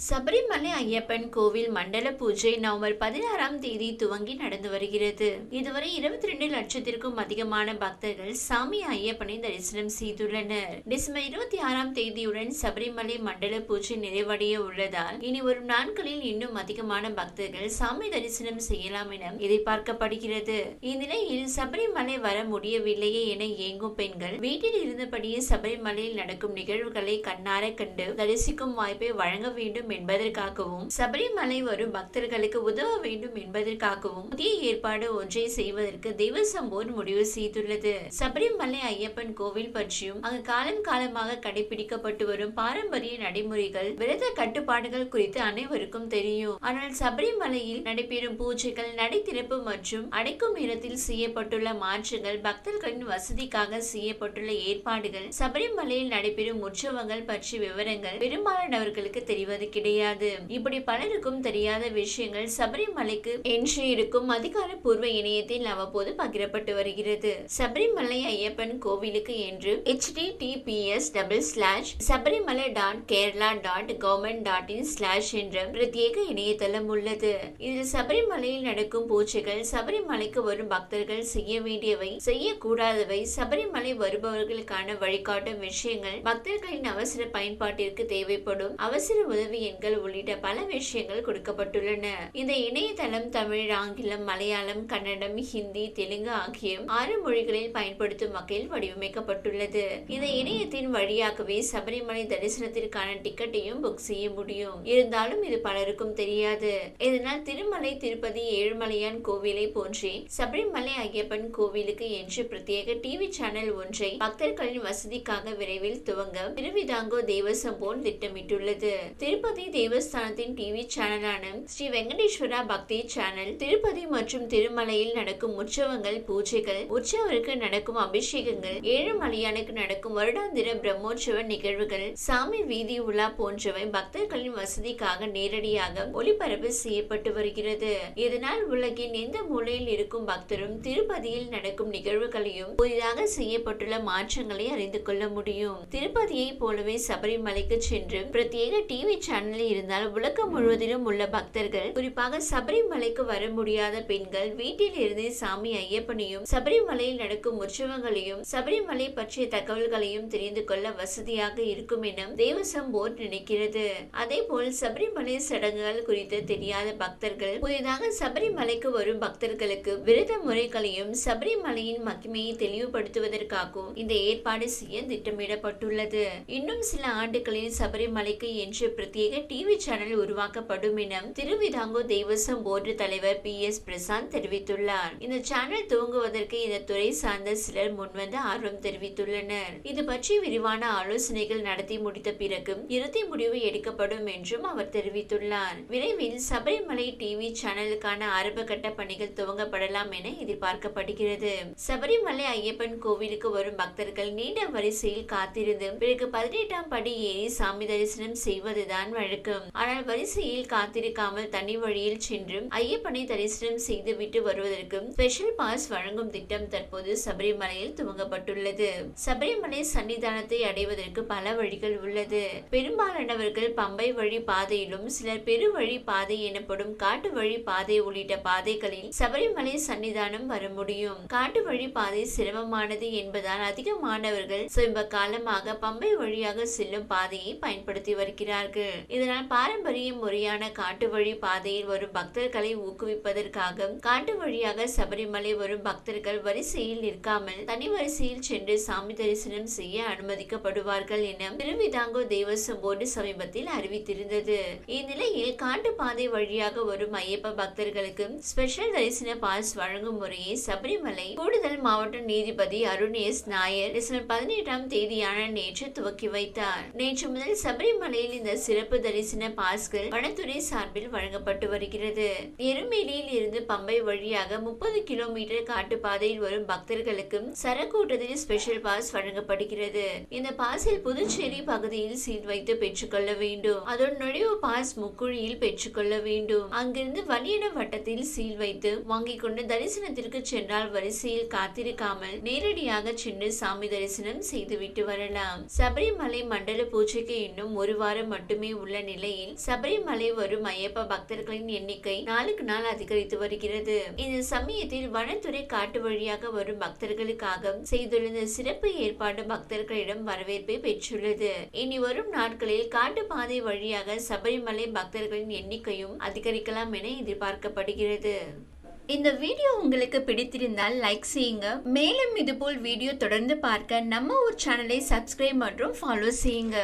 சபரிமலை ஐயப்பன் கோவில் மண்டல பூஜை நவம்பர் பதினாறாம் தேதி துவங்கி நடந்து வருகிறது. இதுவரை இருபத்தி ரெண்டு லட்சத்திற்கும் அதிகமான பக்தர்கள் சாமி ஐயப்பனை தரிசனம் செய்துள்ளனர். டிசம்பர் இருபத்தி ஆறாம் தேதியுடன் சபரிமலை மண்டல பூஜை நிறைவடைய உள்ளதால் இனி வரும் நாட்களில் இன்னும் அதிகமான பக்தர்கள் சாமி தரிசனம் செய்யலாம் என எதிர்பார்க்கப்படுகிறது. இந்நிலையில் சபரிமலை வர முடியவில்லையே என ஏங்கும் பெண்கள் வீட்டில் இருந்தபடியே சபரிமலையில் நடக்கும் நிகழ்வுகளை கண்ணார கண்டு தரிசிக்கும் வாய்ப்பை வழங்க வேண்டும் வேண்டும் என்பதற்காகவும் சபரிமலை வரும் பக்தர்களுக்கு உதவ வேண்டும் என்பதற்காகவும் புதிய ஏற்பாடு ஒன்றை செய்வதற்கு தேவசம் போர்டு முடிவு செய்துள்ளது. சபரிமலை ஐயப்பன் கோவில் பற்றியும் அங்கு காலம் காலமாக கடைபிடிக்கப்பட்டு வரும் பாரம்பரிய நடைமுறைகள் விரத கட்டுப்பாடுகள் குறித்து அனைவருக்கும் தெரியும். ஆனால் சபரிமலையில் நடைபெறும் பூஜைகள் நடைத்திறப்பு மற்றும் அடைக்கும் இடத்தில் செய்யப்பட்டுள்ள மாற்றங்கள் பக்தர்களின் வசதிக்காக செய்யப்பட்டுள்ள ஏற்பாடுகள் சபரிமலையில் நடைபெறும் உற்சவங்கள் பற்றிய விவரங்கள் பெரும்பாலானவர்களுக்கு தெரிவது கிடையாது. இப்படி பலருக்கும் தெரியாத விஷயங்கள் சபரிமலைக்கு என்று இருக்கும் அதிகாரப்பூர்வ இணையத்தில் அவ்வப்போது பகிரப்பட்டு வருகிறது. சபரிமலை ஐயப்பன் கோவிலுக்கு என்று HTTPS double slash Sabarimala dot Kerala dot government dot in slash என்ற பிரத்யேக இணையதளம் உள்ளது. இதில் சபரிமலையில் நடக்கும் பூஜைகள் சபரிமலைக்கு வரும் பக்தர்கள் செய்ய வேண்டியவை செய்யக்கூடாதவை சபரிமலை வருபவர்களுக்கான வழிகாட்டும் விஷயங்கள் பக்தர்களின் அவசர பயன்பாட்டிற்கு தேவைப்படும் அவசர உதவி எண்கள் உள்ளிட்ட பல விஷயங்கள் கொடுக்கப்பட்டுள்ளன. இந்த இணையதளம் தமிழ் ஆங்கிலம் மலையாளம் கன்னடம் ஹிந்தி தெலுங்கு ஆகிய ஆறு மொழிகளில் பயன்படுத்தும் வகையில் வடிவமைக்கப்பட்டுள்ளது. இந்த இணையத்தின் வழியாகவே சபரிமலை தரிசனத்திற்கான டிக்கெட்டையும் புக் செய்ய முடியும். இருந்தாலும் இது பலருக்கும் தெரியாது. இதனால் திருமலை திருப்பதி ஏழுமலையான் கோவிலை போன்றே சபரிமலை ஐயப்பன் கோவிலுக்கு என்று பிரத்யேக டிவி சேனல் ஒன்றை பக்தர்களின் வசதிக்காக விரைவில் துவங்க திருவிதாங்கோ தேவசம் போல் திட்டமிட்டுள்ளது. திருப்பதி தேவஸ்தானத்தின் டிவி சேனலான ஸ்ரீ வெங்கடேஸ்வரா பக்தி சேனல் திருப்பதி மற்றும் திருமலையில் நடக்கும் உற்சவங்கள் பூஜைகள் உற்சவருக்கு நடக்கும் அபிஷேகங்கள் ஏழுமலையானுக்கு நடக்கும் வருடாந்திர பிரம்மோற்சவ நிகழ்வுகள் சாமி வீதி உலா போன்றவை பக்தர்களின் வசதிக்காக நேரடியாக ஒளிபரப்பு செய்யப்பட்டு வருகிறது. இதனால் உலகின் எந்த மூலையில் இருக்கும் பக்தரும் திருப்பதியில் நடக்கும் நிகழ்வுகளையும் புதிதாக செய்யப்பட்டுள்ள மாற்றங்களை அறிந்து கொள்ள முடியும். திருப்பதியை போலவே சபரிமலைக்கு சென்று பிரத்யேக டிவி சேனல் இருந்தால் உலகம் முழுவதிலும் உள்ள பக்தர்கள் குறிப்பாக சபரிமலைக்கு வர முடியாத பெண்கள் வீட்டில் இருந்தே சாமி ஐயப்பனையும் சபரிமலையில் நடக்கும் உற்சவங்களையும் சபரிமலை பற்றிய தகவல்களையும் தெரிந்து கொள்ள வசதியாக இருக்கும் என தேவசம் போர்டு நினைக்கிறது. அதே போல் சபரிமலை சடங்குகள் குறித்து தெரியாத பக்தர்கள் புதிதாக சபரிமலைக்கு வரும் பக்தர்களுக்கு விரத முறைகளையும் சபரிமலையின் மகிமையை தெளிவுபடுத்துவதற்காகவும் இந்த ஏற்பாடு செய்ய திட்டமிடப்பட்டுள்ளது. இன்னும் சில ஆண்டுகளில் சபரிமலைக்கு என்று பிரத்யேக டிவி சேனல் உருவாக்கப்படும் என திருவிதாங்கோ தேவசம் போர்டு தலைவர் பி எஸ் பிரசாந்த் தெரிவித்துள்ளார். இந்த சேனல் துவங்குவதற்கு இந்த துறை சார்ந்த சிலர் முன்வந்து ஆர்வம் தெரிவித்துள்ளனர். இது பற்றி விரிவான ஆலோசனைகள் நடத்தி முடித்த பிறகு இறுதி முடிவு எடுக்கப்படும் என்றும் அவர் தெரிவித்துள்ளார். விரைவில் சபரிமலை டிவி சேனலுக்கான ஆரம்ப கட்ட பணிகள் துவங்கப்படலாம் என எதிர்பார்க்கப்படுகிறது. சபரிமலை ஐயப்பன் கோவிலுக்கு வரும் பக்தர்கள் நீண்ட வரிசையில் காத்திருந்து பிறகு பதினெட்டாம் படி ஏறி சாமி தரிசனம் செய்வதுதான் வழக்கம் ஆனால் வரிசையில் காத்திருக்காமல் தனி வழியில் சென்று ஐயப்பனை தரிசனம் செய்துவிட்டு வருவதற்கு ஸ்பெஷல் பாஸ் வழங்கும் திட்டம் தற்போது சபரிமலையில் துவங்கப்பட்டுள்ளது. சபரிமலை சன்னிதானத்தை அடைவதற்கு பல வழிகள் உள்ளது. பெரும்பாலானவர்கள் பம்பை வழி பாதையிலும் சிலர் பெருவழி பாதை எனப்படும் காட்டு வழி பாதை உள்ளிட்ட பாதைகளில் சபரிமலை சன்னிதானம் வர முடியும். காட்டு வழி பாதை சிரமமானது என்பதால் அதிகமானவர்கள் சமீப காலமாக பம்பை வழியாக செல்லும் பாதையை பயன்படுத்தி வருகிறார்கள். இதனால் பாரம்பரிய முறையான காட்டு வழி பாதையில் வரும் பக்தர்களை ஊக்குவிப்பதற்காக காட்டு வழியாக சபரிமலை வரும் பக்தர்கள் வரிசையில் நிற்காமல் தனி வரிசையில் சென்று சாமி தரிசனம் செய்ய அனுமதிக்கப்படுவார்கள் என திருவிதாங்கோ தேவசம் போர்டு சமீபத்தில் அறிவித்திருந்தது. இந்நிலையில் காட்டு பாதை வழியாக வரும் ஐயப்ப பக்தர்களுக்கு ஸ்பெஷல் தரிசன பாஸ் வழங்கும் முறையை சபரிமலை கூடுதல் மாவட்ட நீதிபதி அருண் எஸ் நாயர் டிசம்பர் பதினெட்டாம் தேதியான நேற்று துவக்கி வைத்தார். நேற்று முதல் சபரிமலையில் இந்த சிறப்பு தரிசன பாஸ்கள் வனத்துறை சார்பில் வழங்கப்பட்டு வருகிறது. எருமேலியில் இருந்து பம்பை வழியாக முப்பது கிலோமீட்டர் காட்டுப்பாதையில் வரும் பக்தர்களுக்கும் சரக்கூட்டத்தில் ஸ்பெஷல் பாஸ் வழங்கப்படுகிறது. இந்த பாஸில் புதுச்சேரி பகுதியில் சீல் வைத்து பெற்றுக்கொள்ள வேண்டும். அதோடு நுழைவு பாஸ் முக்குழியில் பெற்றுக்கொள்ள வேண்டும். அங்கிருந்து வலியன வட்டத்தில் சீல் வைத்து வாங்கிக் கொண்டு தரிசனத்திற்கு சென்றால் வரிசையில் காத்திருக்காமல் நேரடியாக சென்று சாமி தரிசனம் செய்துவிட்டு வரலாம். சபரிமலை மண்டல பூஜைக்கு இன்னும் ஒரு வாரம் மட்டுமே உள்ள நிலையில் சபரிமலை வரும் ஐயப்ப பக்தர்களின் எண்ணிக்கை நாளுக்கு நாள் அதிகரித்து வருகிறது. இந்த சமயத்தில் வனத்துறை காட்டு வழியாக வரும் பக்தர்களுக்காக செய்துள்ள சிறப்பு ஏற்பாடு பக்தர்களிடம் வரவேற்பை பெற்றுள்ளது. இனி வரும் நாட்களில் காட்டு பாதை வழியாக சபரிமலை பக்தர்களின் எண்ணிக்கையும் அதிகரிக்கலாம் என எதிர்பார்க்கப்படுகிறது. இந்த வீடியோ உங்களுக்கு பிடித்திருந்தால் லைக் செய்யுங்க. மேலும் இதுபோல் வீடியோ தொடர்ந்து பார்க்க நம்ம ஒரு சேனலை சப்ஸ்கிரைப் மற்றும் ஃபாலோ செய்யுங்க.